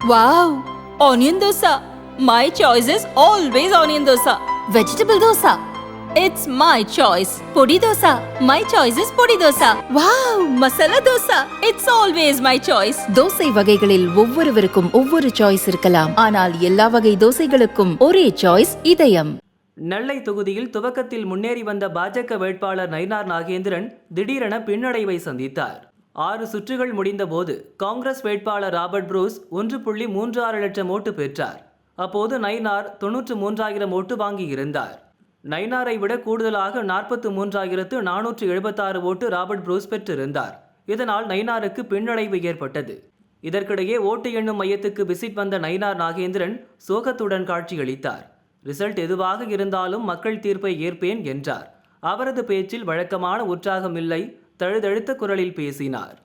Wow! Onion dosa. My choice is always onion dosa. Vegetable dosa. It's my choice. Podi dosa. My choice is podi dosa. Wow! Masala dosa. It's always my choice. Dosa வகைகளில் ஒவ்வொருவருக்கும் ஒவ்வொரு choice இருக்கலாம் ஆனால் எல்லா வகை தோசைகளுக்கும் ஒரே choice இதயம் நெல்லை தொகுதியில் துவக்கத்தில் முன்னேறி வந்த பாஜக வேட்பாளர் நயினார் நாகேந்திரன் திடீரென பின்னடைவை சந்தித்தார் ஆறு சுற்றுகள் முடிந்தபோது காங்கிரஸ் வேட்பாளர் ராபர்ட் ப்ரூஸ் ஒன்று புள்ளி மூன்று ஆறு லட்சம் ஓட்டு பெற்றார். அப்போது நைனார் தொன்னூற்று மூன்றாயிரம் ஓட்டு வாங்கியிருந்தார். நைனாரை விட கூடுதலாக நாற்பத்து மூன்றாயிரத்து நானூற்று எழுபத்தாறு ஓட்டு ராபர்ட் ப்ரூஸ் பெற்றிருந்தார். இதனால் நைனாருக்கு பின்னடைவு ஏற்பட்டது. இதற்கிடையே ஓட்டு எண்ணும் மையத்துக்கு விசிட் வந்த நயினார் நாகேந்திரன் சோகத்துடன் காட்சியளித்தார். ரிசல்ட் எதுவாக இருந்தாலும் மக்கள் தீர்ப்பை ஏற்பேன் என்றார். அவரது பேச்சில் வழக்கமான உற்சாகம் இல்லை தழுதழுத்த குரலில் பேசினார்.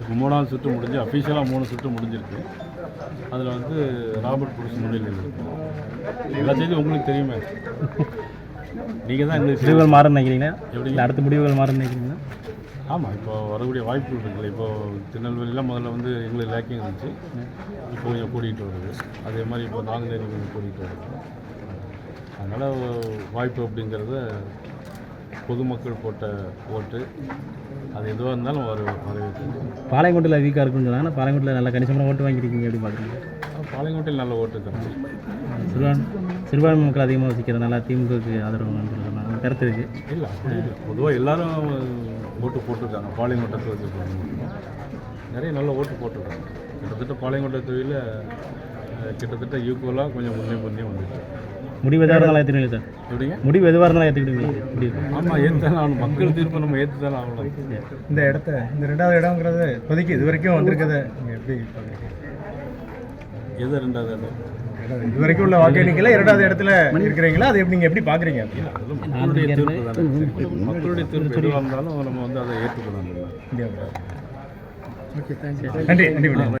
இப்போ மூணாவது சுற்று முடிஞ்சு அஃபீஷியலாக மூணு சுற்று முடிஞ்சிருக்கு. அதில் வந்து ராபர்ட் புருஷ் முன்னிலையில் இருக்கு எல்லா செய்தியும் உங்களுக்கு தெரியுமே. நீங்கள் தான் எங்களுக்கு முடிவுகள் மாறும் நினைக்கிறீங்களா? எப்படி? இல்லை அடுத்த முடிவுகள் மாறும் நினைக்கிறீங்களா? ஆமாம் இப்போ வரக்கூடிய வாய்ப்புகள் இருக்குல்ல. இப்போ திருநெல்வேலியில் முதல்ல வந்து எங்களுக்கு லேக்கிங் இருந்துச்சு. இப்போ கொஞ்சம் கூட்டிகிட்டு வருது. அதே மாதிரி இப்போ நாங்குநேரி கொஞ்சம் கூட்டிகிட்டு வருது. அதனால் வாய்ப்பு அப்படிங்கிறத பொதுமக்கள் போட்ட ஓட்டு. அது எதுவாக இருந்தாலும் வர வரவேற்கிறேன் பாளையங்கோட்டையில் வீக்காக இருக்குன்னு சொன்னாங்கன்னா பாளையங்கோட்டையில் நல்லா கணிசமான ஓட்டு வாங்கியிருக்கீங்க எப்படி பார்க்குறீங்க. பாளையங்கோட்டையில் நல்ல ஓட்டு தரணும் சிறுபான் சிறுபான்மை மக்கள் அதிகமாக வசிக்கிறதுனால திமுகவுக்கு ஆதரவு சொன்னாங்க. உங்க கருத்து இருக்கு. இல்லை பொதுவாக எல்லாரும் ஓட்டு போட்டிருக்காங்க. பாளையங்கோட்டத்தில் வச்சுருக்காங்க. நிறைய நல்ல ஓட்டு போட்டிருக்காங்க. கிட்டத்தட்ட பாளையங்கோட்டை தொழிலில் கிட்டத்தட்ட ஈக்குவலாக கொஞ்சம் முன்னே முன்னே வந்துச்சு. முடிவு எதுவாக இருந்தாலும் ஏற்றுக்கீங்க சார். எப்படிங்க? முடிவு எதுவாக இருந்தாலும் ஏற்றுக்கிட்டீங்க முடிவு. ஆமாம் ஏற்று தானே ஆகணும் மக்கள் தீர்ப்பு நம்ம ஏற்று தானே ஆகணும் இந்த இடத்த இந்த ரெண்டாவது இடம்ங்கிறது இப்போதைக்கு இது வரைக்கும் வந்திருக்கத நீங்கள் எப்படி எது ரெண்டாவது இடம்? இது வரைக்கும் உள்ள வாக்கு எண்ணிக்கையில் இரண்டாவது இடத்துல இருக்கிறீங்களா? அது எப்படி நீங்கள் எப்படி பார்க்குறீங்க மக்களுடைய தீர்ப்பு தானே. மக்களுடைய தீர்ப்பு எதுவாக இருந்தாலும் நம்ம வந்து அதை ஏற்றுக்கணும் இந்தியாவில் ஓகே நன்றி நன்றி வினய்.